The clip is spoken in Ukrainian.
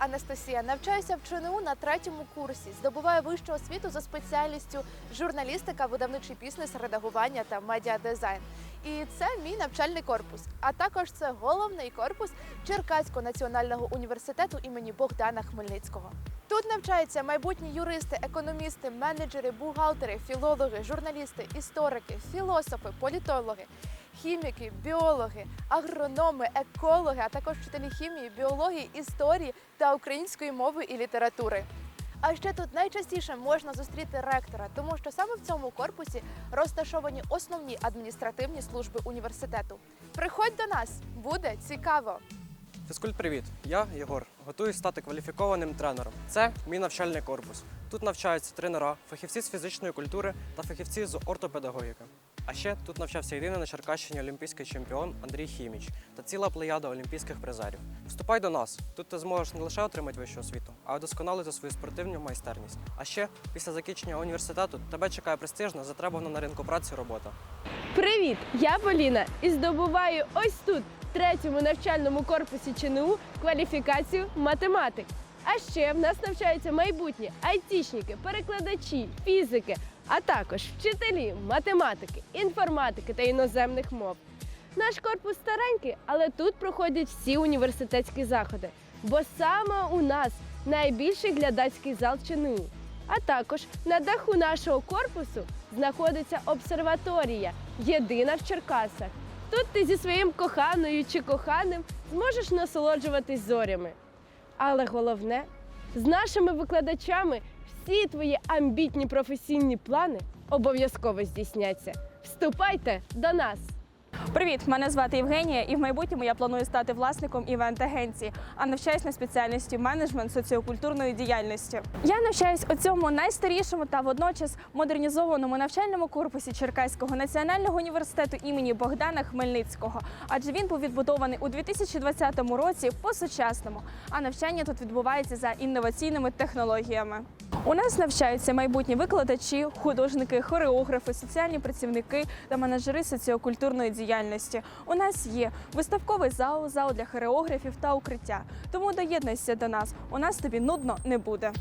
Анастасія. Навчаюся в ЧНУ на третьому курсі. Здобуваю вищу освіту за спеціальністю журналістика, видавничий бізнес, редагування та медіадизайн. І це мій навчальний корпус. А також це головний корпус Черкаського національного університету імені Богдана Хмельницького. Тут навчаються майбутні юристи, економісти, менеджери, бухгалтери, філологи, журналісти, історики, філософи, політологи, хіміки, біологи, агрономи, екологи, а також вчителі хімії, біології, історії та української мови і літератури. А ще тут найчастіше можна зустріти ректора, тому що саме в цьому корпусі розташовані основні адміністративні служби університету. Приходь до нас, буде цікаво! Фізкульт, привіт! Я Єгор. Готуюсь стати кваліфікованим тренером. Це мій навчальний корпус. Тут навчаються тренера, фахівці з фізичної культури та фахівці з ортопедагогіки. А ще тут навчався єдиний на Черкащині олімпійський чемпіон Андрій Хіміч та ціла плеяда олімпійських призерів. Вступай до нас. Тут ти зможеш не лише отримати вищу освіту, а й вдосконалити свою спортивну майстерність. А ще після закінчення університету тебе чекає престижна, затребувана на ринку праці робота. Привіт! Я Поліна і здобуваю ось тут, в третьому навчальному корпусі ЧНУ, кваліфікацію математик. А ще в нас навчаються майбутні айтішники, перекладачі, фізики, а також вчителі математики, інформатики та іноземних мов. Наш корпус старенький, але тут проходять всі університетські заходи, бо саме у нас найбільший глядацький зал ЧНУ. А також на даху нашого корпусу знаходиться обсерваторія, єдина в Черкасах. Тут ти зі своїм коханою чи коханим зможеш насолоджуватись зорями. Але головне, з нашими викладачами всі твої амбітні професійні плани обов'язково здійсняться. Вступайте до нас! Привіт, мене звати Євгенія, і в майбутньому я планую стати власником івент-агенції, а навчаюсь на спеціальності менеджмент соціокультурної діяльності. Я навчаюсь у цьому найстарішому та водночас модернізованому навчальному корпусі Черкаського національного університету імені Богдана Хмельницького, адже він був відбудований у 2020 році по-сучасному, а навчання тут відбувається за інноваційними технологіями. У нас навчаються майбутні викладачі, художники, хореографи, соціальні працівники та менеджери соціокультурної діяльності. У нас є виставковий зал, зал для хореографів та укриття. Тому доєднайся до нас. У нас тобі нудно не буде.